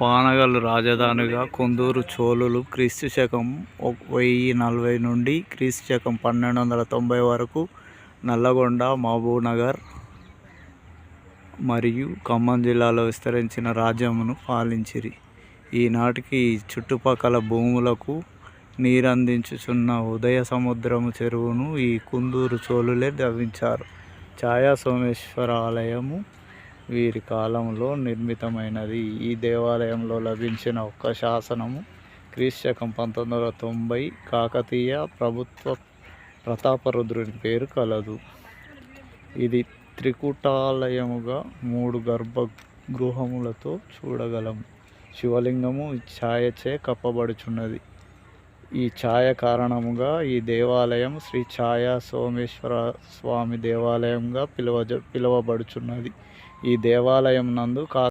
పానగల్ రాజధానిగా కొందూరు చోళులు క్రీస్తు శకం వెయ్యి నలభై నుండి క్రీస్తు శకం పన్నెండు వందల తొంభై వరకు నల్లగొండ మహబూబ్నగర్ మరియు ఖమ్మం జిల్లాలో విస్తరించిన రాజ్యమును పాలించిరి. ఈనాటికి చుట్టుపక్కల భూములకు నీరందించుచున్న ఉదయ సముద్రము చెరువును ఈ కుందూరు చోళులే దవించారు ఛాయా సోమేశ్వర ఆలయము వీరి కాలంలో నిర్మితమైనది. ఈ దేవాలయంలో లభించిన ఒక్క శాసనము క్రీశకం పంతొమ్మిది వందల తొంభై కాకతీయ ప్రభుత్వ ప్రతాపరుద్రుని పేరు కలదు. ఇది త్రికూటాలయముగా మూడు గర్భగృహములతో చూడగలము శివలింగము ఛాయచే కప్పబడుచున్నది. ఈ ఛాయ కారణముగా ఈ దేవాలయం శ్రీ ఛాయ సోమేశ్వర స్వామి దేవాలయంగా పిలువ పిలువబడుచున్నది. ఈ దేవాలయం నందు కా